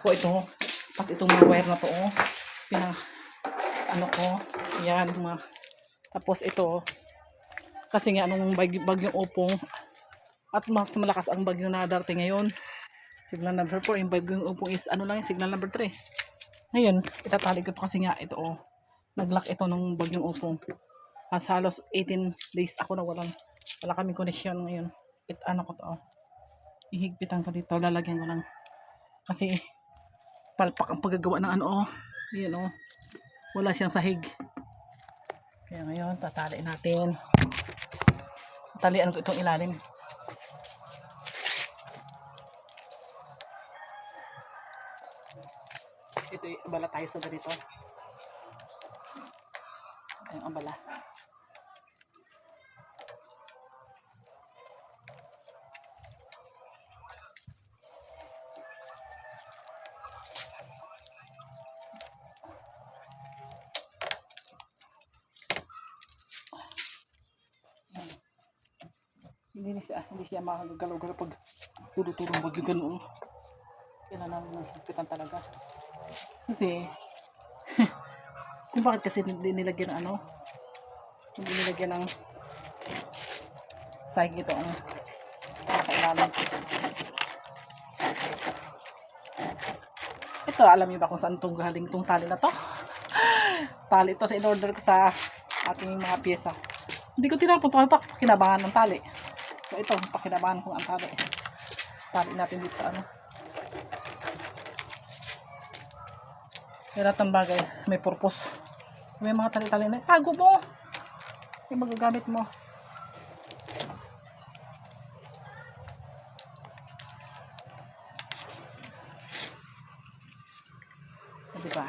ko ito. Pati itong mga wire na to, oh. Pinang, ano ko, yan, mga, tapos ito, kasi nga nung bag, bagyong upong, at mas malakas ang bagyo na darating ngayon. Signal number 4, yung bagyong upong is, ano lang yung signal number 3. Ngayon, itatali ko to kasi nga ito, oh. Nag-lock ito nung bagyong upong. Mas halos 18 days ako na walang, wala kami connection ngayon. It, ano ko to, oh. Ihigpitan ko dito, lalagyan ko ng, kasi, palpak ang paggagawa ng ano, oh. Yan, oh. Wala siyang sahig. Kaya ngayon, tatali natin. Tatalian ko itong ilalim. Ito abala tayo sa ganito. Ito yung abala. Siya, hindi siya makagalaw-galaw pag tulutulong bagyo ganoon. Kailangan ng higpitan talaga. Kasi, kung bakit kasi hindi nilagyan ng ano, hindi nilagyan ng sahig ito ang nakailalim. Ito, alam niyo ba kung saan itong galing itong tali na to? tali ito sa in-order ko sa ating mga pyesa. Hindi ko tinapon ito, pakinabangan ng tali. Ito, pakinabangan ko ang tali. Tali natin dito sa ano. Kaya lahat ng bagay, may purpose. May mga tali-tali na, tago mo! Yung magagamit mo. Diba?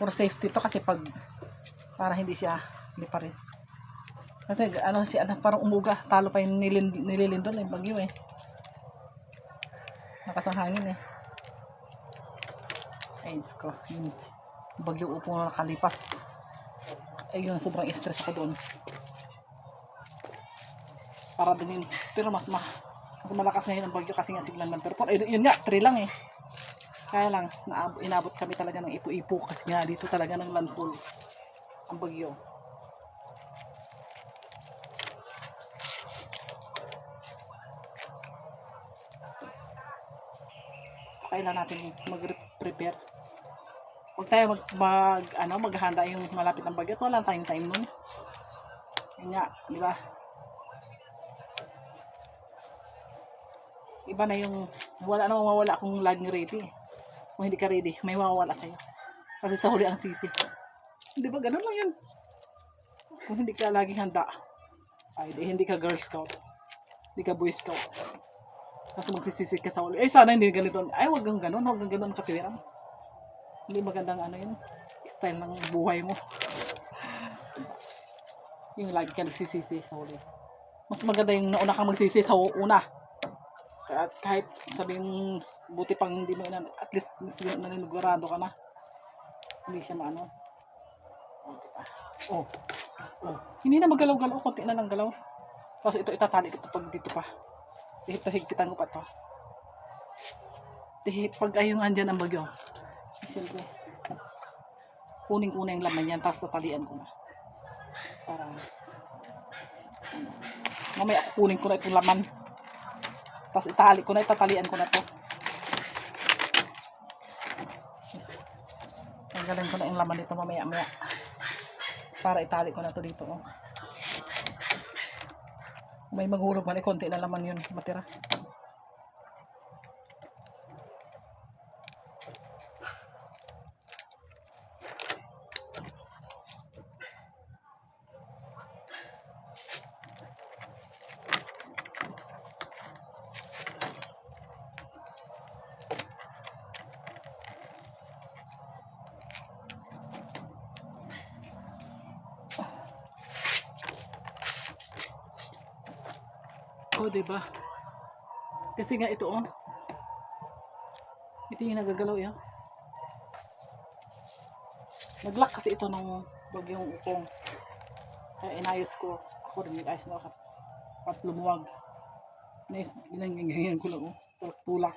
For safety to kasi pag para hindi siya hindi pa rin. Kasi ano si ano parang umuga, talo pa yung nilin, nililindol yung bagyo eh. Lakas ang hangin eh. Ay, ko. Yung bagyo upo na nakalipas. Ayun, sobrang stress ako doon. Para din yun. Pero mas ma mas malakas ngayon ang bagyo kasi nga siglang number 4. Eh, yun nga, 3 lang eh. Kaya lang, naab- inabot kami talaga ng ipo-ipo kasi nga dito talaga ng landfall ang bagyo. Kailan natin mag-prepare. Huwag tayo mag, mag ano, maghahanda yung malapit ng bagyo. Wala tayong time nun. Yun nga, di ba? Iba na yung, wala na mawawala kung laging ready. Kung hindi ka ready, may mawawala sa'yo. Kasi sa huli ang sisi. Di ba, ganun lang yun. Kung hindi ka laging handa, ay di, hindi ka Girl Scout. Hindi ka Boy Scout. Tapos magsisisi ka sa huli. Eh, sana hindi ganito. Ay, wag kang ganun. Wag kang ganun katiwiran. Hindi magandang ano yun. Style ng buhay mo. yung lagi ka nagsisisi sa huli. Mas maganda yung nauna kang magsisi sa una. At kahit sabihin buti pang hindi mo inan, at least naninugurado ka na. Hindi siya maano. Oh, diba? Oh. Oh. Hindi na magalaw-galaw. Kunti na lang galaw. Tapos ito itatali ko pag dito pa. Ito higpitan ko pa to. Dahil pag ayong andyan ang bagyo. Siyempre. Kuning ko na laman yan. Tapos tatalian ko na. Para. ano, Mamaya kukunin ko na itong laman. Tapos itali ko na. Itatalian ko na to. Tanggalin ko na yung laman dito mamaya-maya. Para itali ko na to dito. Oh. May maghulog man, eh, konti na laman yun matira. Oh, 'di? Kasi nga ito oh. Ito yung nagagalaw 'yan. Nag-lock kasi ito ng bagyong ukong. Kaya inayos ko. Ako rin nag-ayos na ako. At lumuwag. Ginangangangan ko lang oh. Tulak-tulak.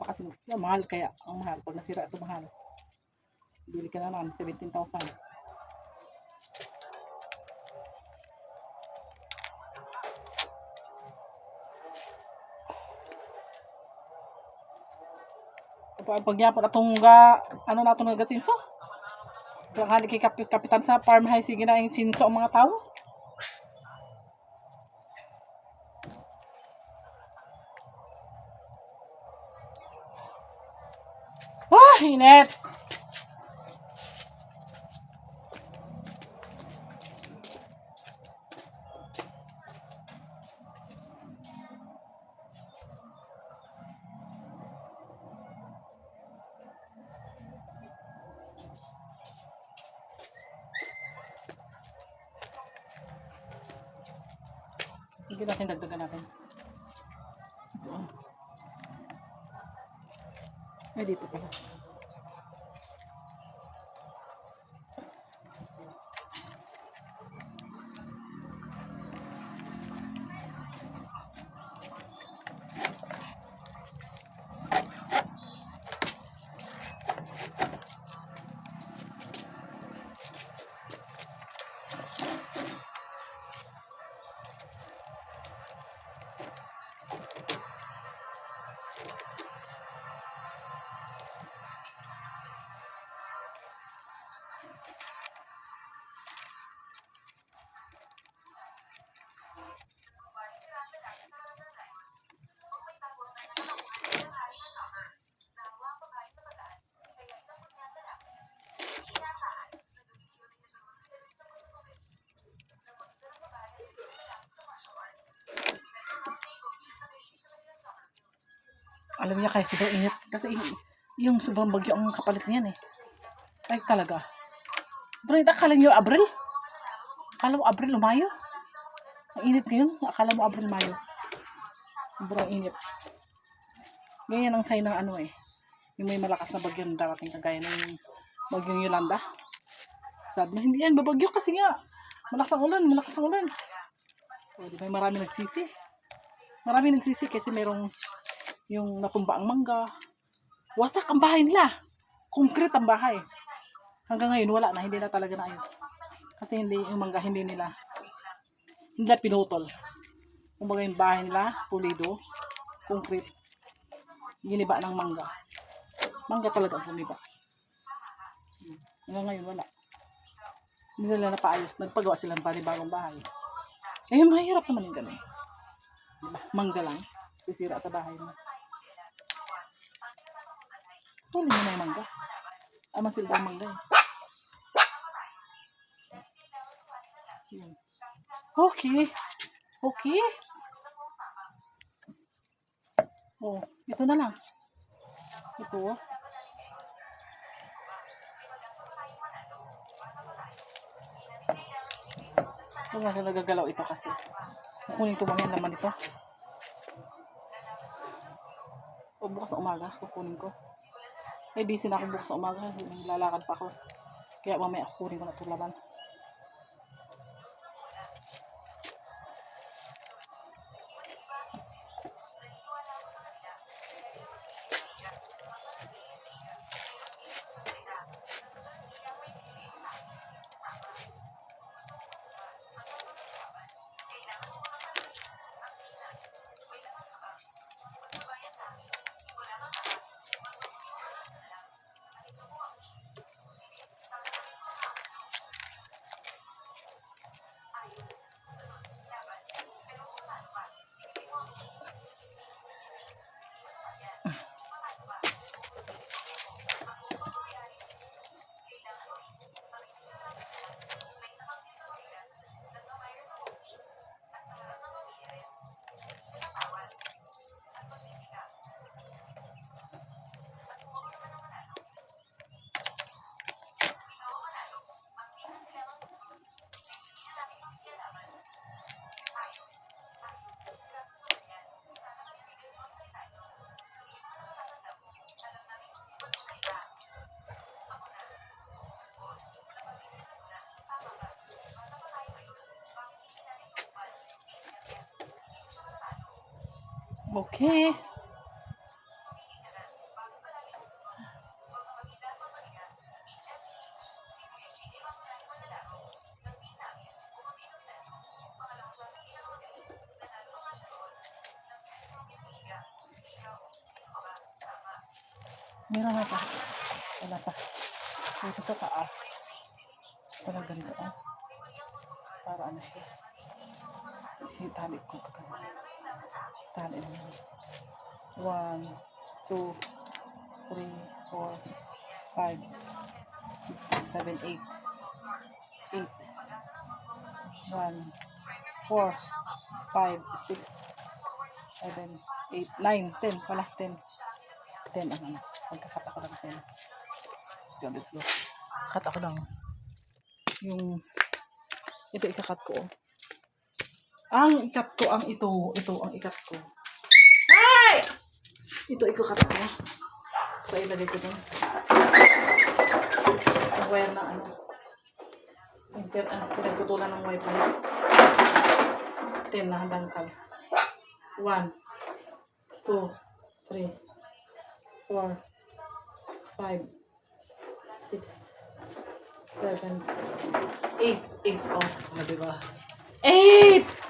kasi mas- mahal kaya ang mahal. Pag nasira ito mahal. Bili ka na naman, 17,000. Pag pagyapon atong ga ano na atong gatsinso? Kang hali kay kap- kapitan sa farm hay sige na yung sinso ang mga tao. Ah, init. Sige Alam niya kaya sobrang init. Kasi yung sobrang bagyo ang kapalit niyan eh. Ay talaga. Bro, akala niyo Abril? Akala mo Abril o Mayo? Ang init ngayon. Akala mo Abril, Mayo. Sobrang init. Ganyan ang sign ng ano eh. Yung may malakas na bagyo na darating kagaya ng bagyong Yolanda. Sabi na, hindi yan, babagyo kasi nga. Malakas ang ulan, malakas ang ulan. O, di ba, marami nagsisi. Marami nagsisi kasi merong yung natumba ang mangga. Wasak ang bahay nila. Concrete ang bahay. Hanggang ngayon, wala na. Hindi na talaga naayos. Kasi hindi, yung mangga, hindi nila, hindi nila pinutol. Kumbaga yung bahay nila, pulido, concrete. Giniba ng mangga. Mangga talaga ang. Hmm. Hanggang ngayon, wala. Hindi nila napaayos. Nagpagawa sila ng panibagong bahay. Eh, mahirap naman yung ganun. Diba? Mangga lang. Sisira sa bahay mo. Tuloy mo na yung mangga. Ah, masilba ang mangga. Yun. Okay. Okay. Oh, ito na lang. Ito. oh. Ito nga nagagalaw ito kasi. Kukunin ko mamaya naman ito. O bukas na umaga, kukunin ko. Ay, busy na ako bukas sa umaga. Lalakad pa ako. Kaya mamaya kukunin ko na ito laban. Okay. Meron na pa. Wala pa. Dito sa taas. Wala ganito. Ah. Para ano siya. Sintalit ko kagano'n kagano. Tali naman. One, two, three, four, five, six, seven, eight. Eight. One, four, five, six, seven, eight, nine, ten pala, ten. Ten ang ano. Magkakat ako ng ten. So, let's go. Cut ako lang. Yung, ito ikakat ko. oh. Ang ikat ko, ang ito. Ito ang ikat ko. Ay! Ito ikukat ko. Ito ilagay ko doon. Ang wire ng ano. Ang pir, ano, ah, pinagputulan ng wire pala. 10 na dangkal. 1, 2, 3, 4, 5, 6, 7, 8, 8, oh, diba? 8!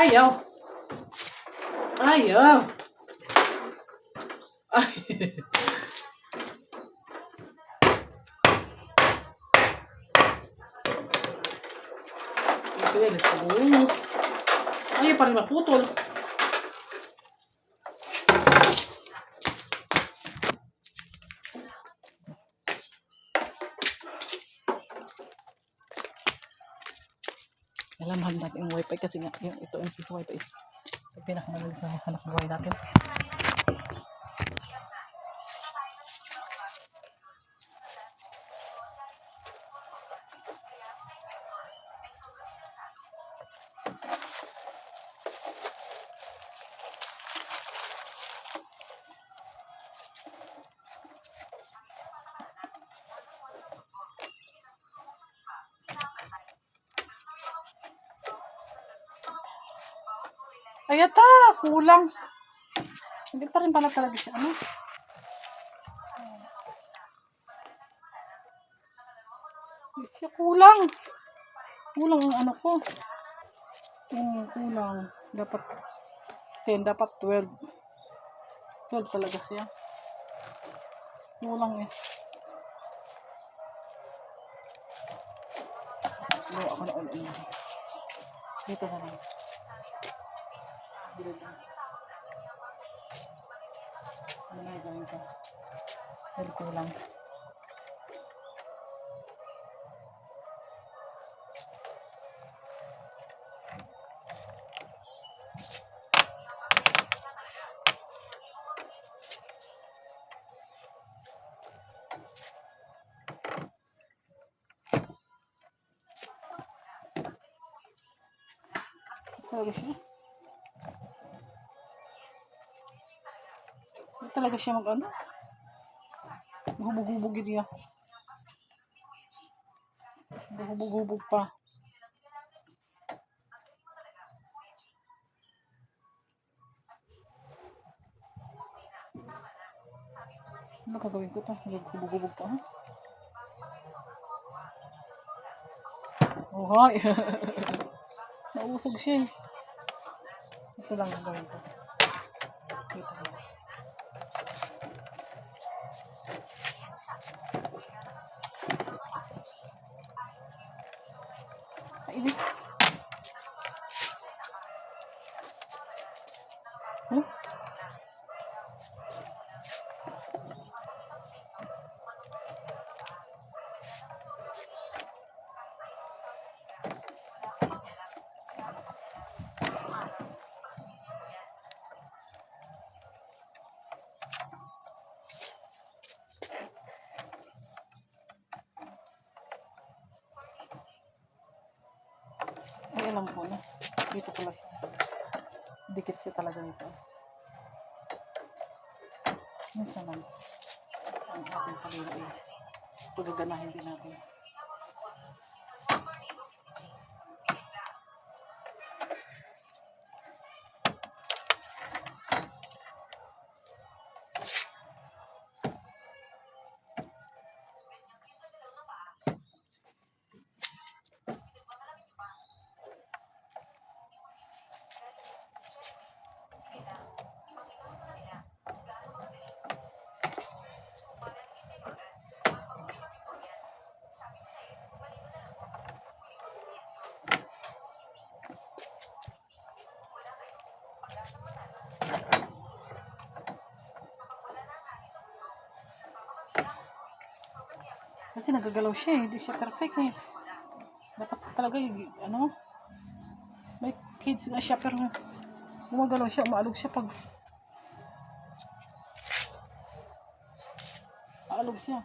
Ayaw. Ayaw. Ay. Ito yan, ito. Ayaw pa rin maputol. Alam, mahal natin yung wifi kasi nga, yung ito yung wifi is pinakamahal sa hanap buhay natin. Kulang. Hindi pa rin pala talaga siya, ano? Siya kulang. Kulang ang ano ko. Yung kulang. Dapat 10, dapat 12. 12 talaga siya. Kulang eh. Gawa ako na ulit. Dito na lang. Gawin ko? Dahil kulang. Talaga siya mag ano. Hubog-hubog yun niya. Hubog-hubog pa. Ano gagawin ko to? Hubog-hubog pa hi. Nausog siya eh. Ito lang gagawin ko. Alam ko na. Dito pala siya. Dikit siya talaga nito. Minsan lang. Ang ating palilo eh. Pagaganahin din natin. Kasi nagagalaw siya eh. Hindi siya perfect eh. Dapat talaga yung, ano, may kids nga siya pero gumagalaw siya, umaalog siya pag aalog siya.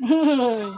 Galing.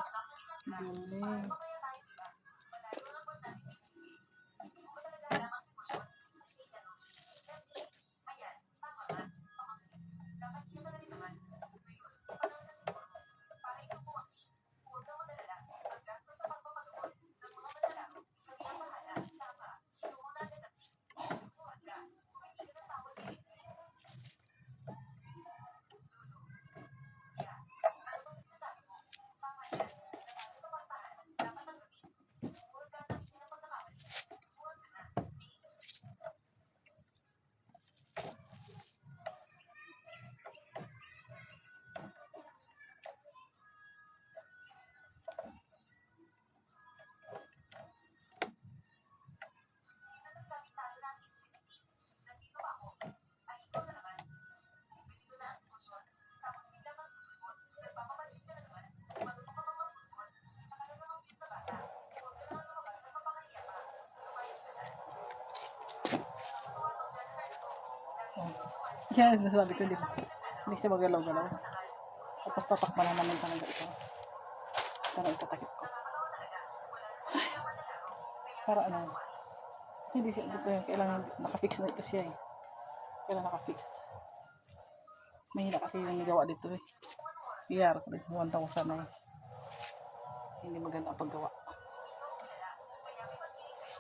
Yan, nasabi ko, di ba? Hindi siya magalaw-galaw. Tapos tatakpan na naman talaga ito. Para itatakip ko. Ay, para ano? Kasi hindi siya, dito yung kailangan nakafix na ito siya eh. Kailangan nakafix. Mahina kasi yung nagawa dito eh. PR, 1,000 na eh. Hindi maganda ang paggawa.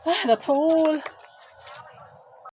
Ah, that's all.